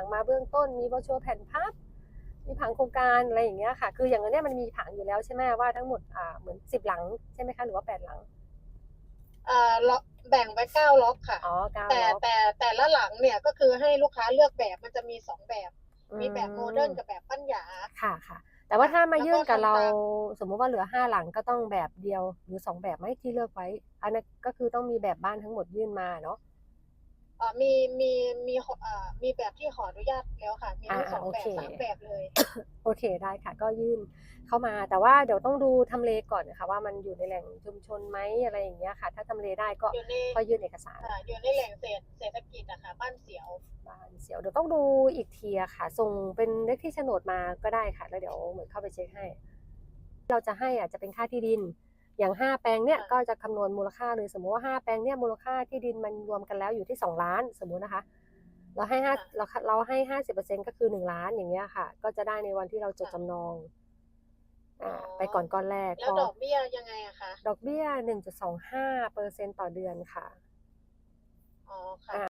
งมาเบื้องต้น มีบรโชแผ่นพับ มีผังโครงการอะไรอย่างเงี้ยค่ะ คืออย่างเนี้ยมันมีผังอยู่แล้วใช่ไหมว่าทั้งหมดอ่าเหมือนสิบหลังใช่ไหมคะหรือว่าแปดหลังอ่าล็อกแบ่งไว้เก้าล็อกค่ะอ๋อเก้าแต่ล็อกแต่แต่ละหลังเนี่ยก็คือให้ลูกค้าเลือกแบบมันจะมีสองแบบ มีแบบโมเดิร์นกับแบบปั้นหยาค่ะค่ะ แต่ว่าถ้ามายื่นกับเรา แล้วก็ทำต สมมุติว่าเหลือห้าหลังก็ต้องแบบเดียวหรือสองแบบไหมที่เลือกไว้ อันนั้นก็คือต้องมีแบบบ้านทั้งหมดยื่นมาเนาะอ่า มีมีมีขออ่ามีแบบที่ขออนุญาตแล้วค่ะ มีทั้งอ่าสองโอแบบเคสามแบบเลย โอเคได้ค่ะ ก็ยื่นเข้ามาแต่ว่าเดี๋ยวต้องดูทำเลก่อนนะคะว่ามันอยู่ในแหล่งชุมชนไหมอะไรอย่างเงี้ยค่ะ ถ้าทำเลได้ก็อยู่ในก็ยื่นเอกสารอ่าอยู่ในแหล่งเศรษฐเศรษฐกิจอะค่ะบ้านเสียวบ้านเสียวเดี๋ยวต้องดูอีกทีอะค่ะ ส่งเป็นเลขที่โฉนดมาก็ได้ค่ะ แล้วเดี๋ยวเหมือนเข้าไปเช็คให้ เราจะให้อาจจะเป็นค่าที่ดิน อย่างห้าแปลงเนี่ยค่ะก็จะคำนวณมูลค่าเลยสมมติว่าห้าแปลงเนี่ยมูลค่าที่ดินมันรวมกันแล้วอยู่ที่สองล้านสมมุตินะคะ เราให้ห้าเราเราให้ห้าสิบเปอร์เซ็นก็คือหนึ่งล้านอย่างเงี้ยค่ะ ก็จะได้ในวันที่เราจดจำนองอ่าไปก่อนก้อนแรกแล้วพอดอกเบี้ยยังไงอะคะดอกเบี้ยหนึ่งจุดสองห้าเปอร์เซ็นต่อเดือนค่ะอ๋อค่ะอ่า